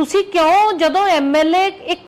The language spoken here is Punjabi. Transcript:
ਤੁਸੀਂ ਕਿਉਂ ਜਦੋਂ ਐਮਐਲਏ ਇੱਕ